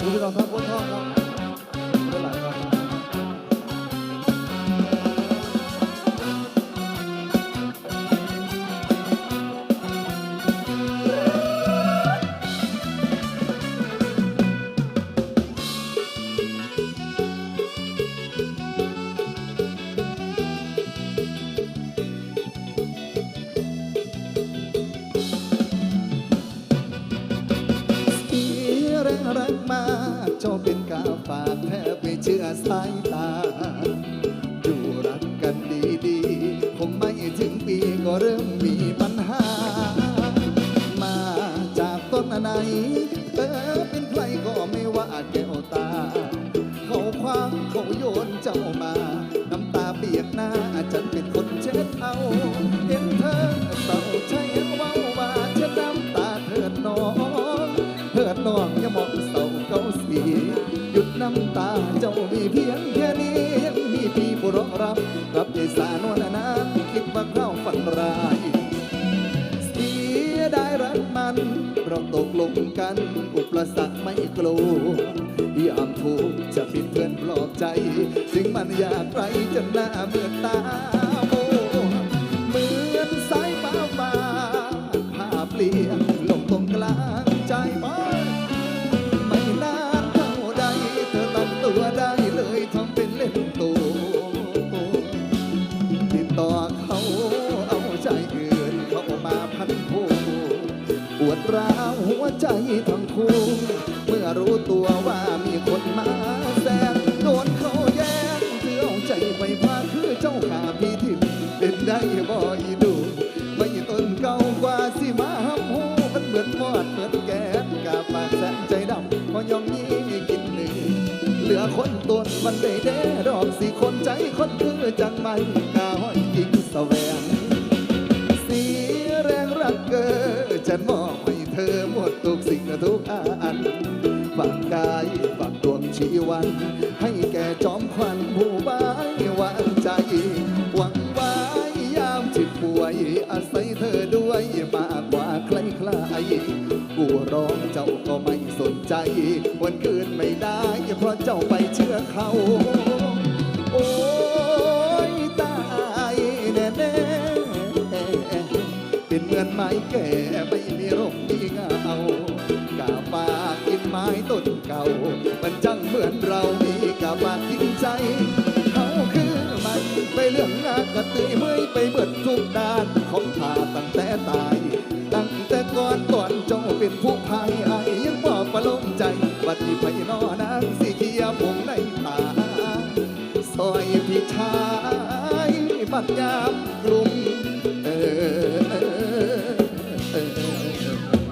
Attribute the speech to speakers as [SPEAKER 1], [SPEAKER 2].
[SPEAKER 1] คุณพี่น้องทางค เจ้า
[SPEAKER 2] เป็นกาฝากแทบไม่เชื่อสายตา อยู่รักกันดีๆ คงไม่ถึงปีก็เริ่มมีปัญหา มาจากต้นไหนเออเป็นใครก็ไม่ว่าแก้วตา เขาคว้างเขาโยนเจ้ามา น้ำตาเปียกหน้าฉันเป็นคนเช็ดเอาเห็นเธอเศร้าใช่เว้าว่าเช็ดน้ำตาเถิดน้องเถิดน้อง รอรับกับใจสานวลนานคิดว่าเข้าฝันร้ายเสียดายรักมันเราตกลงกัน อุปสรรคไม่กลัวยามถูกจะเป็นเพื่อนปลอบใจสิ่งมันอยากไรจนหน้าเมื่อตา ปวดร้าวหัวใจทั้งคู่ เมื่อรู้ตัวว่ามีคนมาแซงโดนเขาแย่งเที่ยวใจไปพาคือเจ้าขาพี่ทิมเป็นได้บ่อยดู ไม่ต้นเก่ากว่าสิมาหับหูมันเหมือนมอดเหมือนแกนกาปากแสนใจดำพอยองนี้กินหนึ่ง เหลือคนตนมันได้แด่ดอกสี่คนใจคนคือจังมันกา จะมอบให้เธอหมดทุกสิ่งทุกอันฝากกายฝากดวงชีวัน ให้แก่จอมควันผู้บายวางใจหวังไว้ยามจิตป่วย อาศัยเธอด้วยมากกว่าใครใครกูร้องเจ้าก็ไม่สนใจ วันคืนไม่ได้ เพราะเจ้าไปเชื่อเขา โอ้ อนไม้แก่ไม่มีร่มมีเงากาฝากินไม้ต้นเก่า มันจังเหมือนเรามีกาฝากทิ้งใจ เขาคือมันไปเรื่องงานกระตือเมื่อยไปเบิดทุกด้านของทาตั้งแต่ตาย ตั้งแต่ก่อนตอนเจ้าเป็นผู้พายไอยังบอกประลมใจบัดนี้ไปนอนางสีเขียวผงในตาซอยพี่ชายบัดยามกลุ่ม